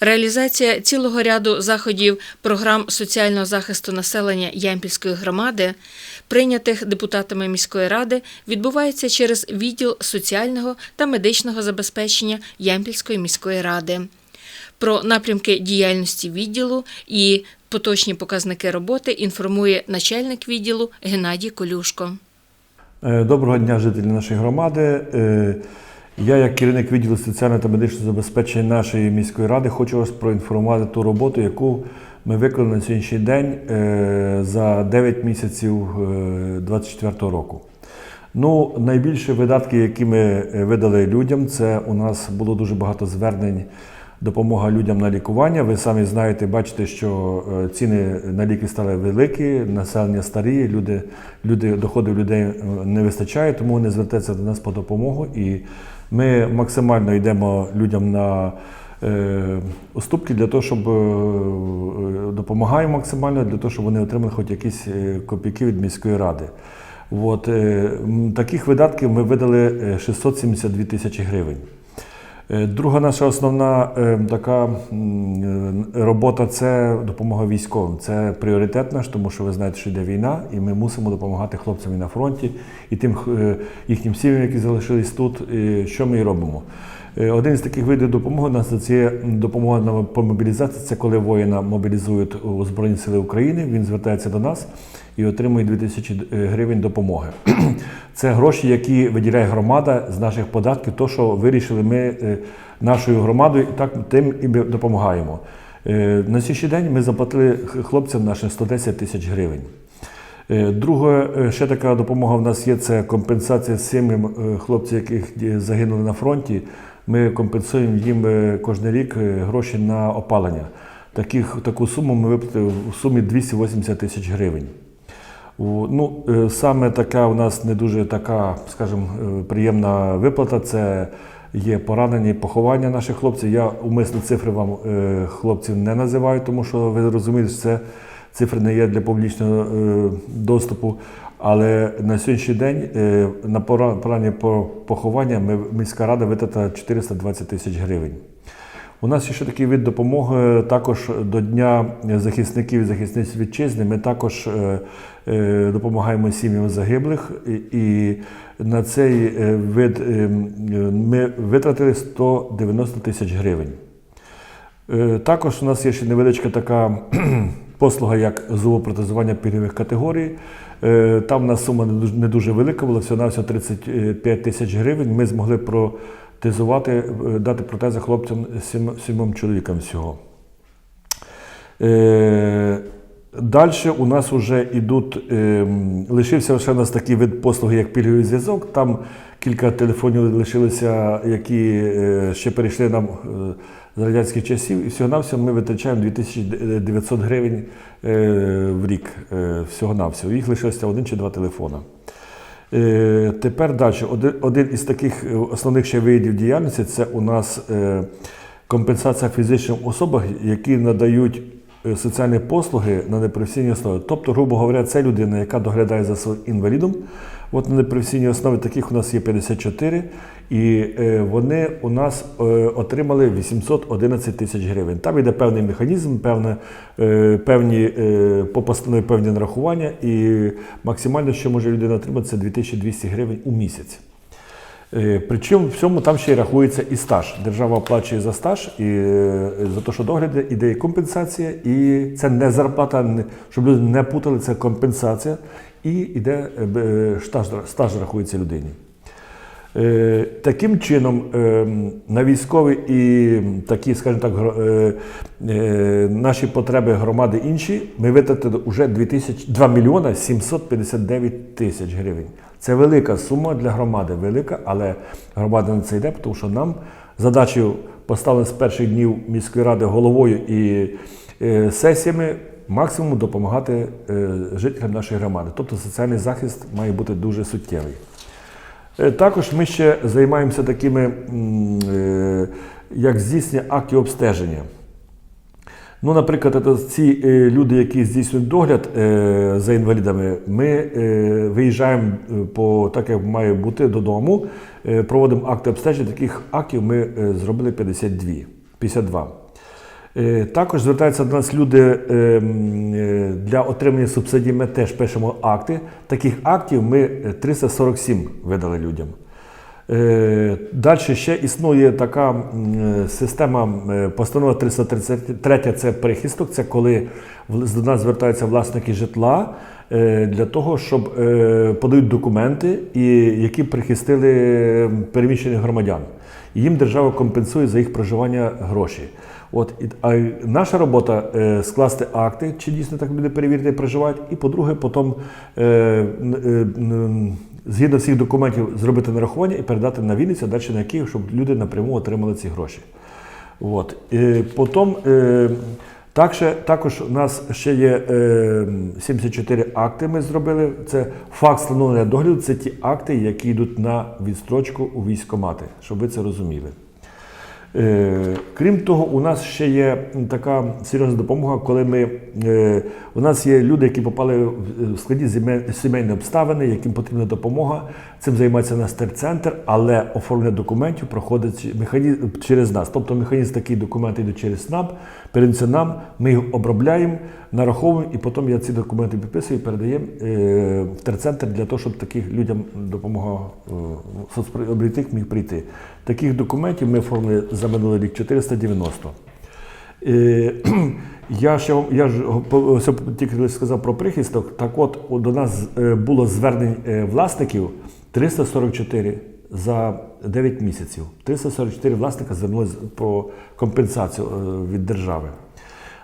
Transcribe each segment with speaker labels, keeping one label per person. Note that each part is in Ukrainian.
Speaker 1: Реалізація цілого ряду заходів програм соціального захисту населення Ямпільської громади, прийнятих депутатами міської ради, відбувається через відділ соціального та медичного забезпечення Ямпільської міської ради. Про напрямки діяльності відділу і поточні показники роботи інформує начальник відділу Геннадій Колюшко.
Speaker 2: Е, Доброго дня, жителі нашої громади. Е, Я, як керівник відділу соціального та медичного забезпечення нашої міської ради, хочу вас проінформувати ту роботу, яку ми виконали на сьогоднішній день е, за 9 місяців 2024 року. Ну, найбільші видатки, які ми е, видали людям, це у нас було дуже багато звернень. Допомога людям на лікування. Ви самі знаєте, бачите, що е, ціни на ліки стали великі, населення старіє, люди, люди, доходів людей е, не вистачає, тому вони звертаються до нас по допомогу. І ми максимально йдемо людям на е, уступки для того, щоб е, е, допомагаємо максимально для того, щоб вони отримали хоч якісь копійки від міської ради. От, таких видатків ми видали е, 672 тисячі гривень. Е, Друга наша основна е, така е, робота це допомога військовим. Це пріоритет наш, тому що ви знаєте, що йде війна, і ми мусимо допомагати хлопцям і на фронті і тим їхнім сім'ям, які залишились тут. І Що ми і робимо? Е, Один з таких видів допомоги у нас це допомога по мобілізації. Це коли воїна мобілізують у Збройні Сили України. Він звертається до нас і отримує 2000 гривень допомоги. Це гроші, які виділяє громада з наших податків, то що вирішили ми е, нашою громадою, і так тим і допомагаємо. Е, На сьогоднішній день ми заплатили хлопцям нашим 110 тисяч гривень. Е, Друга е, ще така допомога в нас є це компенсація сім'ям е, хлопців, яких е, загинули на фронті. Ми компенсуємо їм е, кожен рік е, гроші на опалення. Таких, таку суму ми виплатили в сумі 280 тисяч гривень. Ну, е, саме така у нас не дуже така, скажімо, приємна виплата. Це є поранені поховання наших хлопців. Я умисно цифри вам хлопців не називаю, тому що ви розумієте, що це цифри не є для публічного доступу. Але на сьогоднішній день е, на пора- поранені по- поховання міська рада витратила 420 тисяч гривень. У нас ще такий вид допомоги також до Дня захисників і захисниць вітчизни. Ми також е, е, допомагаємо сім'ям загиблих, і, на цей е, вид е, ми витратили 190 тисяч гривень. Е, Також у нас є ще невеличка така послуга, як зубопротезування пільгових категорій. Е, Там у нас сума не дуже- велика, була всього на 35 тисяч гривень. Ми змогли протезувати, е, дати протези хлопцям сім- сімом чоловікам всього. Е, Далі у нас вже йдуть, ем, лишився ще у нас такий вид послуги, як пільговий зв'язок. Там кілька телефонів лишилися, які ще перейшли нам з радянських часів. І всього-навсього ми витрачаємо 2900 гривень е, в рік. е, Всього-навсього. Їх лишилося один чи два телефона. Е, Тепер далі. Один, із таких основних ще видів діяльності це у нас компенсація фізичним особам, які надають соціальні послуги на непрофесійній основі. Тобто, грубо говоря, це людина, яка доглядає за своїм інвалідом. От на непрофесійній основі таких у нас є 54, і е, вони у нас е, отримали 811 тисяч гривень. Там йде певний механізм, певне, певні е, по постанові певні нарахування, і максимально, що може людина отримати, це 2200 гривень у місяць. Е, Причому в цьому там ще й рахується і стаж. Держава оплачує за стаж і е, за те, що догляд іде і компенсація, і це не зарплата, щоб люди не путали, це компенсація, і йде е, стаж, стаж рахується людині. Таким чином, на військові і такі, скажімо так, наші потреби громади інші, ми витратили вже 2 мільйона 759 тисяч гривень. Це велика сума для громади, велика, але громада на це йде, тому що нам задачу поставлено з перших днів міської ради головою і е, сесіями максимум допомагати е, жителям нашої громади. Тобто соціальний захист має бути дуже суттєвий. Е, Також ми ще займаємося такими, як здійснення актів обстеження. Ну, наприклад, це ці е, люди, які здійснюють догляд е, за інвалідами, ми е, виїжджаємо по так, як має бути додому, проводимо акти обстеження. Таких актів ми зробили 52. 52. Е, Також звертаються до нас люди для отримання субсидій. Ми теж пишемо акти. Таких актів ми е, 347 видали людям. Далі ще існує така е, система е, постанова 333 це перехисток. Це коли до нас звертаються власники житла е, для того, щоб е, подають документи, які прихистили е, переміщених громадян. Їм держава компенсує за їх проживання гроші. От а наша робота е, скласти акти, чи дійсно так люди перевірити проживають, і по-друге, потім е, е, згідно всіх документів зробити нарахування і передати на Вінницю, далі на Київ, щоб люди напряму отримали ці гроші. От. І потім е, так ще, також у нас ще є е, 74 акти. Ми зробили. Це факт встановлення догляду. Це ті акти, які йдуть на відстрочку у військкомати, щоб ви це розуміли. Е, Крім того, у нас ще є така серйозна допомога, коли ми е, у нас є люди, які попали в зіме- сімейні обставини, яким потрібна допомога. Цим займається наш терцентр, але оформлення документів проходить механізм через нас. Тобто механізм такі документи йдуть через НАП, передаються нам, ми їх обробляємо, нараховуємо, і потім я ці документи підписую і передаємо е, в терцентр для того, щоб таких людям допомога е, міг прийти. Таких документів ми оформили за минулий рік 490. Е, Я ще я ж тільки сказав про прихисток. Так от до нас е, було звернень е, власників 344 за 9 місяців. 344 власника звернулися про компенсацію е, від держави.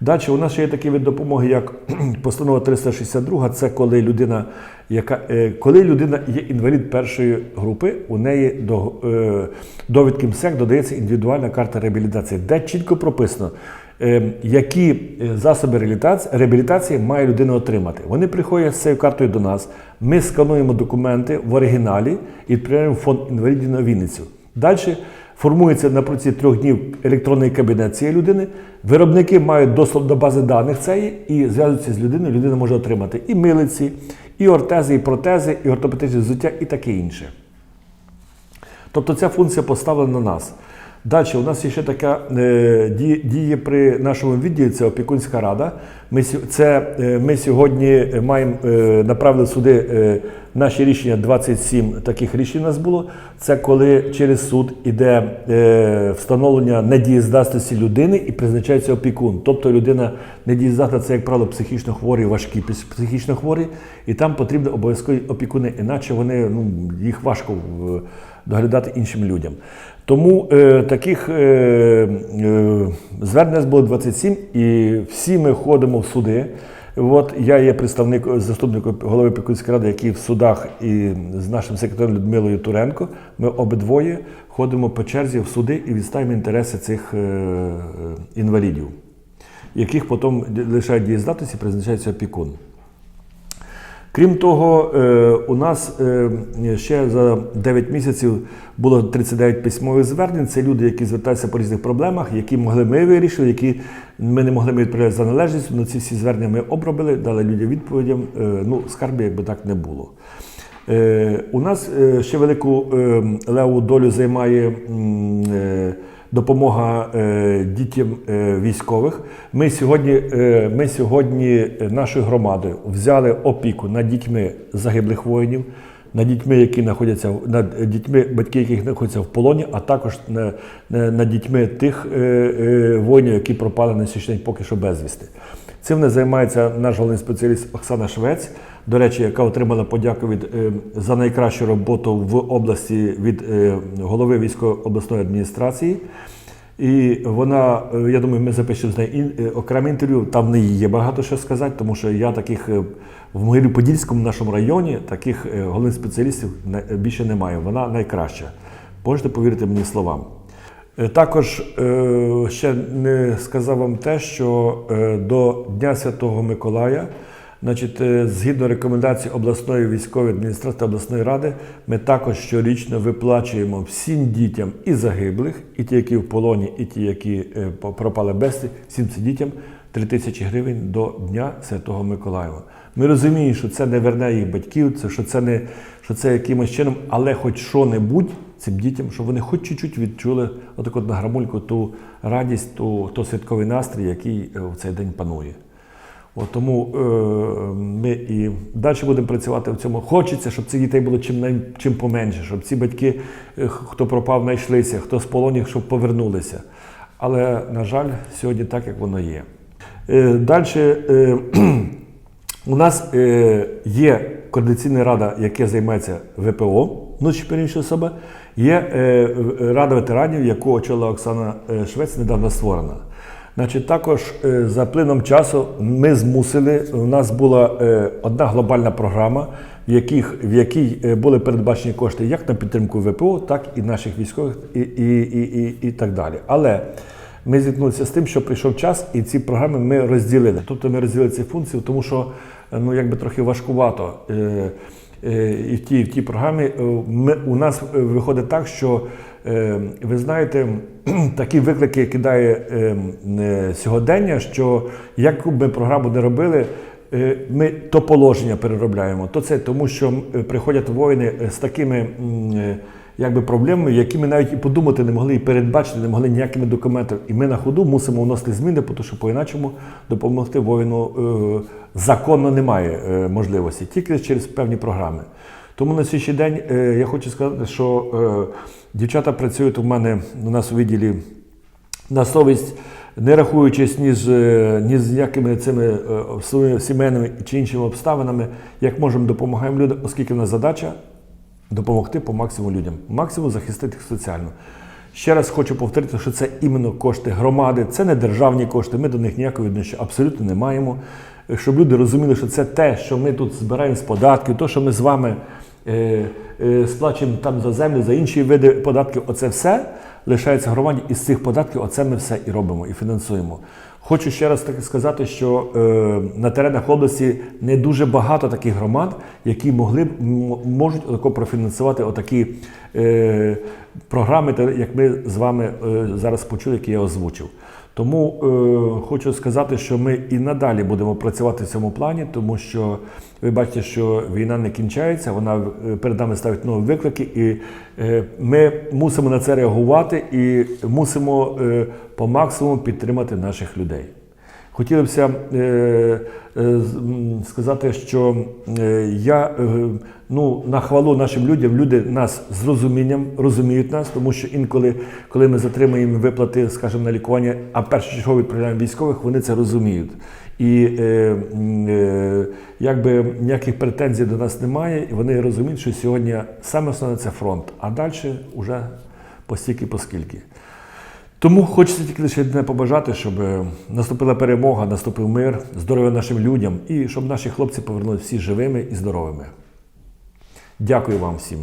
Speaker 2: Далі у нас ще є такий вид допомоги, як постанова 362. Це коли людина, яка е, коли людина є інвалід першої групи, у неї до е, довідки МСЕК додається індивідуальна карта реабілітації, де чітко прописано, е, які засоби реабілітації має людина отримати. Вони приходять з цією картою до нас. Ми скануємо документи в оригіналі і відправляємо фонд інвалідів на Вінницю. Далі формується на протязі трьох днів електронний кабінет цієї людини. Виробники мають доступ до бази даних цієї і зв'язуються з людиною. Людина може отримати і милиці, і ортези, і протези, і ортопедичне взуття, і таке інше. Тобто ця функція поставлена на нас. Далі у нас є ще така е, діє при нашому відділі, це опікунська рада. Ми, це, е, ми сьогодні маємо е, направили в суди е, наші рішення, 27 таких рішень у нас було. Це коли через суд іде е, встановлення недієздатності людини і призначається опікун. Тобто людина недієздатна, це, як правило, психічно хворі, важкі психічно хворі, і там потрібні обов'язкові опікуни, іначе вони, ну, їх важко доглядати іншим людям. Тому е, таких е, е, звернень було 27, і всі ми ходимо в суди. От я є представник заступником голови Пікунської ради, який в судах і з нашим секретарем Людмилою Туренко. Ми обидвоє ходимо по черзі в суди і відстаємо інтереси цих е, е, інвалідів, яких потім лишають дієздатності призначається опікун. Крім того, е, у нас е, ще за 9 місяців було 39 письмових звернень. Це люди, які звертаються по різних проблемах, які могли ми вирішили, які ми не могли ми відправляти за належністю. Ну, ці всі звернення ми обробили, дали людям відповідям. Е, Ну, скарби якби так не було. У нас ще велику леву долю займає допомога е, дітям е, військових. Ми сьогодні, е, ми сьогодні е, нашою громадою взяли опіку над дітьми загиблих воїнів, над дітьми, які знаходяться над дітьми, батьки яких знаходяться в полоні, а також на- на- над дітьми тих е, е, воїнів, які пропали на січень поки що безвісти. Цим не займається наш головний спеціаліст Оксана Швець, до речі, яка отримала подяку від е, за найкращу роботу в області від е, голови військової обласної адміністрації. І вона, е, я думаю, ми запишемо з нею окреме інтерв'ю. Там в неї є багато що сказати, тому що я таких в Могилі-Подільському нашому районі таких головних спеціалістів не- більше немає. Вона найкраща. Можете повірити мені словам. Е, Також е, ще не сказав вам те, що е, до Дня Святого Миколая, значить, згідно рекомендацій обласної військової адміністрації та обласної ради, ми також щорічно виплачуємо всім дітям і загиблих, і ті, які в полоні, і ті, які пропали безвісти, всім цим дітям 3 тисячі гривень до Дня Святого Миколаєва. Ми розуміємо, що це не верне їх батьків, що це не що це якимось чином, але хоч що-небудь цим дітям, щоб вони хоч чуть-чуть відчули отак от на грамульку ту радість, ту, той святковий настрій, який е, в цей день панує. От тому е, ми і далі будемо працювати в цьому. Хочеться, щоб цих дітей було чим, най- чим поменше, щоб ці батьки, е, хто пропав, знайшлися, хто з полонів, щоб повернулися. Але, на жаль, сьогодні так, як воно є. Е, далі е, у нас е, є координаційна рада, яка займається ВПО, внутрішньо переміщені особи. Є е, рада ветеранів, яку очолила Оксана е, Швець, недавно створена. Значить, також е, за плином часу ми змусили. У нас була е, одна глобальна програма, в, яких, в якій е, були передбачені кошти як на підтримку ВПО, так і наших військових, і, і, і, і, і так далі. Але ми зіткнулися з тим, що прийшов час, і ці програми ми розділили. Тобто ми розділили ці функції, тому що ну якби трохи важкувато. Е, І в тій, в тій програмі е, ми, у нас е, виходить так, що е, ви знаєте, такі виклики кидає е, е, сьогодення, що яку б ми програму не робили, е, ми то положення переробляємо, то це тому, що е, приходять воїни е, з такими. Якби проблемами, які ми навіть і подумати не могли, і передбачити не могли ніякими документами. І ми на ходу мусимо вносити зміни, тому що по-іначому допомогти воїну е, законно немає е, можливості, тільки через певні програми. Тому на сьогоднішній день е, я хочу сказати, що дівчата працюють у мене у нас у відділі на совість, не рахуючись ні з, ні з якими цими сімейними чи іншими обставинами, як можемо допомагаємо людям, оскільки в нас задача допомогти по максимуму людям, максимум захистити їх соціально. Ще раз хочу повторити, що це іменно кошти громади, це не державні кошти, ми до них ніякого відношення абсолютно не маємо. Щоб люди розуміли, що це те, що ми тут збираємо з податків, то, що ми з вами е, е, сплачуємо там за землю, за інші види податків, оце все лишається громаді, і з цих податків оце ми все і робимо, і фінансуємо. Хочу ще раз таки сказати, що е, на теренах області не дуже багато таких громад, які могли б можуть отако профінансувати отакі е, програми, як ми з вами е, зараз почули, які я озвучив. Тому е, хочу сказати, що ми і надалі будемо працювати в цьому плані, тому що ви бачите, що війна не кінчається, вона е, перед нами ставить нові виклики, і е, ми мусимо на це реагувати і мусимо е, по максимуму підтримати наших людей. Хотілося е, е, сказати, що е, я е, ну, на хвалу нашим людям, люди нас з розумінням розуміють нас, тому що інколи, коли ми затримуємо виплати, скажімо, на лікування, а першочергово відправляємо військових, вони це розуміють. І е, е, якби ніяких претензій до нас немає, і вони розуміють, що сьогодні саме основне це фронт, а далі вже постільки поскільки. Тому хочеться тільки лише одне побажати, щоб е, наступила перемога, наступив мир, здоров'я нашим людям і щоб наші хлопці повернулися всі живими і здоровими. Дякую вам всім.